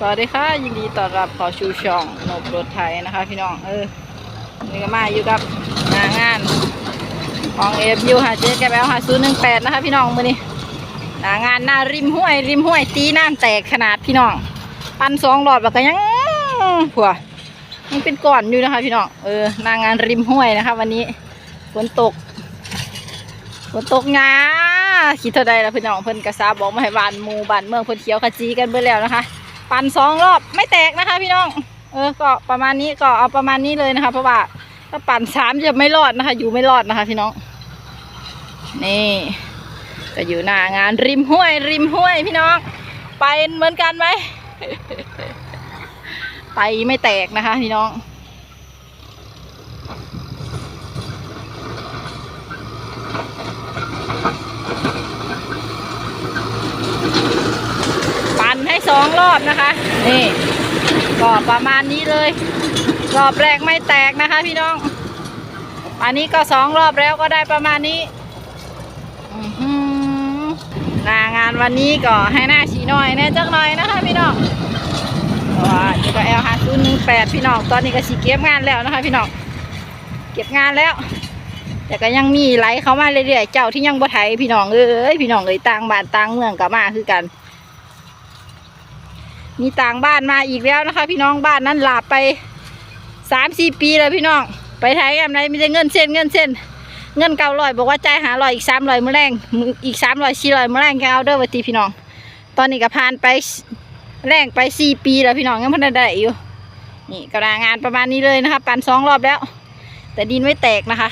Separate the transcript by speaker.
Speaker 1: สวัสดีค่ะ ยินดีต้อนรับขอชูช่องนบรถไทยนะคะ พี่น้องเออนี่ก็มาอยู่กับนางานของเอฟยูหาเจ๊แกแบลหาศูนย์หนึ่งแปดนะคะ พี่น้องมือนี้นางานหน้าริมห้วย ริมห้วยตีน้ำแตกขนาดพี่น้อง ปันสองหลอดแบบก็ยังผัวยังเป็นก่อนอยู่นะคะ พี่น้องเออนางานริมห้วยนะคะ วันนี้ฝนตกฝนตกงาคิดเท่าใดแล้วพี่น้องเพิ่นกระซาบอกมาให้บานมูบานเมืองเพิ่นเขียวขจีกันเบิ่แล้วนะคะ ปั่นสองรอบไม่แตกนะคะ พี่น้อง เออ ก็ประมาณนี้ก็เอาประมาณนี้เลยนะคะ เพราะว่าถ้าปั่นสามจะไม่รอดนะคะ อยู่ไม่รอดนะคะ พี่น้อง นี่ก็อยู่หน้างานริมห้วย ริมห้วย พี่น้อง ไปเหมือนกันไหมไปไม่แตกนะคะ พี่น้อง ปั่นให้สอง รอบนะคะ นี่ก็ประมาณนี้เลย รอบแรกไม่แตกนะคะ พี่น้อง อันนี้ก็สองรอบแล้วก็ได้ประมาณนี้อื้อหือหน้างานวันนี้ก็ให้หน้าฉีหน่อยแน่จักหน่อยนะคะ พี่น้องว้านี่ก็เอลฮาซูนหนึ่งแปดพี่น้องตอนนี้ก็สีเก็บงานแล้วนะคะ พี่น้องเก็บงานแล้ว แต่ก็ยังมีไหลเข้ามาเรื่อยๆเจ้าที่ยังบ่ไถพี่น้องเอ้ยพี่น้องเอ้ยต่างบ้านต่างเมืองก็มาคือกัน มีต่างบ้านมาอีกแล้วนะคะ พี่น้องบ้านนั้นหลาบไปสามสี่ปีแล้วพี่น้อง ไปไทยกันไหนมีแต่เงินเส้นเงินเส้น เงินเก้าร้อยบอกว่าจ่ายหาร้อยอีกสามร้อยมือแรงอีกสามร้อยสี่ร้อยมือแรงแกเอาเด้อวัตีพี่น้อง ตอนนี้ก็ผ่านไปแรงไปสี่ปีแล้วพี่น้องยังพันได้อยู่นี่กำลังงานประมาณนี้เลยนะคะปั่นสองรอบแล้ว แต่ดินไม่แตกนะคะ